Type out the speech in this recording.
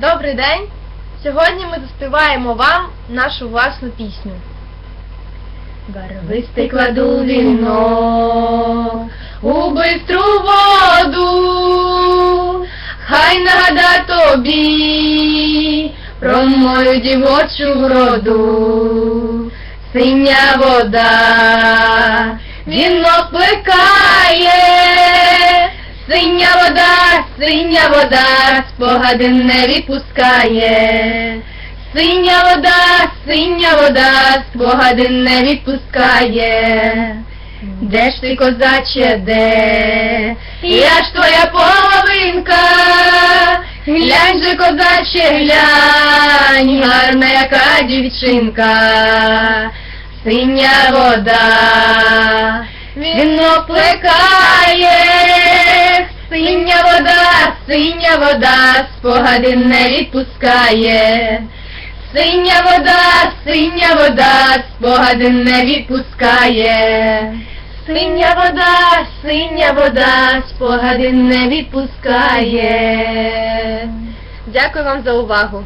Добрий день! Сьогодні ми заспіваємо вам нашу власну пісню. Барвистий кладу вінок у бистру воду, хай нагада тобі про мою дівочу вроду. Синя вода, вінок плекає, синя вода, синя вода, спогади не відпускає. Синя вода, синя вода, спогади не відпускає. Де ж ти, козаче, де? Я ж твоя половинка, глянь же, козаче, глянь, гарна яка дівчинка, синя вода, віно плекає, синя вода, синя вода, спогади не відпускає. Синя вода, синя вода, спогади не відпускає. Синя вода, синя вода, спогади не відпускає. Дякую вам за увагу.